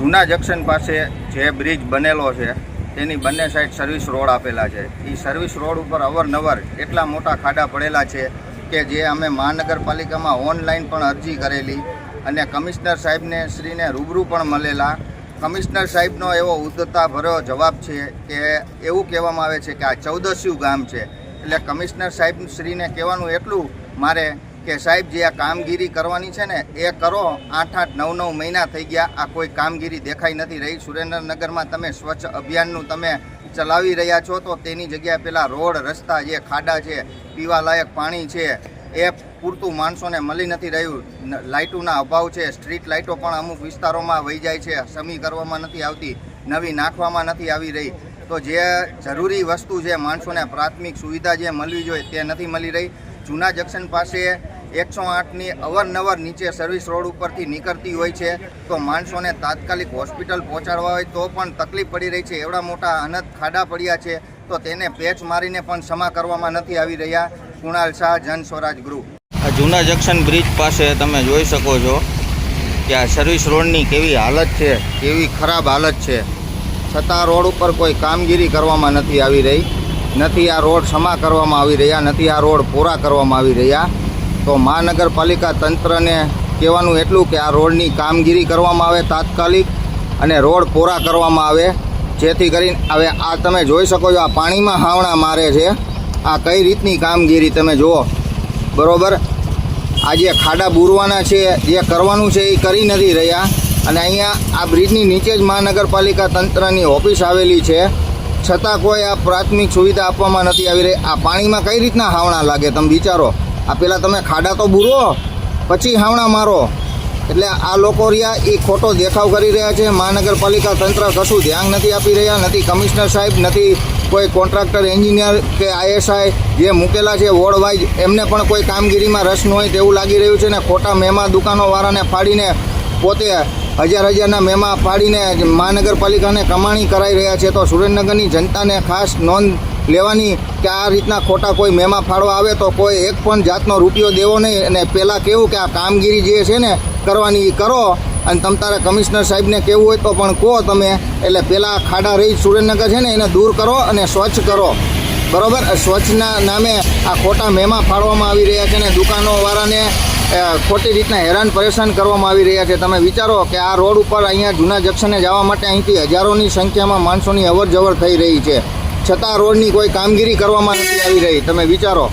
જૂના જંકશન પાસે જે બ્રિજ બનેલો છે, તેની બંને સાઈડ સર્વિસ રોડ આપેલા છે. એ સર્વિસ રોડ ઉપર અવરનવર એટલા મોટા ખાડા પડેલા છે કે જે અમે મહાનગરપાલિકામાં ઓનલાઈન પણ અરજી કરેલી અને કમિશનર સાહેબને શ્રીને રૂબરૂ પણ મળેલા. કમિશનર સાહેબનો એવો ઉદ્ધતા ભર્યો જવાબ છે કે એવું કહેવામાં આવે છે કે આ ચૌદસ્યુ ગામ છે. એટલે કમિશનર સાહેબ શ્રીને કહેવાનું એટલું, મારે કે સાહેબ, જે આ કામગીરી કરવાની છે ને, એ કરો. આઠ આઠ નવ નવ મહિના થઈ ગયા, આ કોઈ કામગીરી દેખાઈ નથી રહી. સુરેન્દ્રનગરમાં તમે સ્વચ્છ અભિયાનનું તમે ચલાવી રહ્યા છો, તો તેની જગ્યાએ પેલા રોડ, રસ્તા જે ખાડા છે, પીવાલાયક પાણી છે, એ પૂરતું માણસોને મળી નથી રહ્યું. લાઇટોના અભાવ છે, સ્ટ્રીટ લાઇટો પણ અમુક વિસ્તારોમાં વહી જાય છે, સમી કરવામાં નથી આવતી, નવી નાખવામાં નથી આવી રહી. તો જે જરૂરી વસ્તુ છે, માણસોને પ્રાથમિક સુવિધા જે મળવી જોઈએ, તે નથી મળી રહી. જૂના જંકશન પાસે એકસો આઠની અવરનવર નીચે સર્વિસ રોડ ઉપરથી નીકળતી હોય છે. તો માણસોને તાત્કાલિક હોસ્પિટલ પહોંચાડવા હોય તો પણ તકલીફ પડી રહી છે. એવડા મોટા અનંત ખાડા પડ્યા છે. તો તેને પેચ મારીને પણ ક્ષમા કરવામાં નથી આવી રહ્યા. કુણાલ શાહ, જન સ્વરાજ ગ્રુપ. આ જૂના જંકશન બ્રિજ પાસે તમે જોઈ શકો છો કે આ સર્વિસ રોડની કેવી હાલત છે, કેવી ખરાબ હાલત છે. છતાં રોડ ઉપર કોઈ કામગીરી કરવામાં નથી આવી રહી. નથી આ રોડ ક્ષમા કરવામાં આવી રહ્યા, નથી આ રોડ પૂરા કરવામાં આવી રહ્યા. તો મહાનગરપાલિકા તંત્રને કહેવાનું એટલું કે આ રોડની કામગીરી કરવામાં આવે તાત્કાલિક અને રોડ પૂરા કરવામાં આવે, જેથી કરીને હવે આ તમે જોઈ શકો છો, આ પાણીમાં હાવણા મારે છે. આ કઈ રીતની કામગીરી તમે જુઓ. બરાબર? આ જે ખાડા બુરવાના છે, જે કરવાનું છે એ કરી નથી રહ્યા. અને અહીંયા આ બ્રિજની નીચે જ મહાનગરપાલિકા તંત્રની ઓફિસ આવેલી છે. છતાં કોઈ આ પ્રાથમિક સુવિધા આપવામાં નથી આવી રહી. આ પાણીમાં કઈ રીતના હાવણા લાગે, તમે વિચારો? આ પહેલાં તમે ખાડા તો બુરો, પછી હાવણા મારો. એટલે આ લોકો રહ્યા, એ ખોટો દેખાવ કરી રહ્યા છે. મહાનગરપાલિકા તંત્ર કશું ધ્યાન નથી આપી રહ્યા, નથી કમિશનર સાહેબ, નથી કોઈ કોન્ટ્રાક્ટર, એન્જિનિયર કે આઈએસઆઈ જે મૂકેલા છે વોર્ડ વાઇઝ એમને પણ કોઈ કામગીરીમાં રસ ન હોય તેવું લાગી રહ્યું છે ને ખોટા મહેમા દુકાનોવાળાને ફાડીને પોતે હજાર હજારના મેમા ફાડીને મહાનગરપાલિકાને કમાણી કરાઈ રહ્યા છે, તો સુરેન્દ્રનગરની જનતાને ખાસ નોંધ લેવાની કે આ રીતના ખોટા કોઈ મેમા ફાળવા આવે તો કોઈ એક પણ જાતનો રૂપિયો દેવો નહીં. અને પહેલાં કેવું કે આ કામગીરી જે છે ને, કરવાની એ કરો. અને તમ તારે કમિશનર સાહેબને કહેવું હોય તો પણ કહો તમે. એટલે પહેલાં ખાડા રહી સુરેન્દ્રનગર છે ને, એને દૂર કરો અને સ્વચ્છ કરો. બરોબર? સ્વચ્છના નામે આ ખોટા મેમા ફાળવામાં આવી રહ્યા છે ને, દુકાનોવાળાને ખોટી રીતના હેરાન પરેશાન કરવામાં આવી રહ્યા છે. તમે વિચારો કે આ રોડ ઉપર અહીંયા જૂના જંકશને જવા માટે અહીંથી હજારોની સંખ્યામાં માણસોની અવર જવર થઈ રહી છે. છતાં રોડની કોઈ કામગીરી કરવામાં નથી આવી રહી. તમે વિચારો.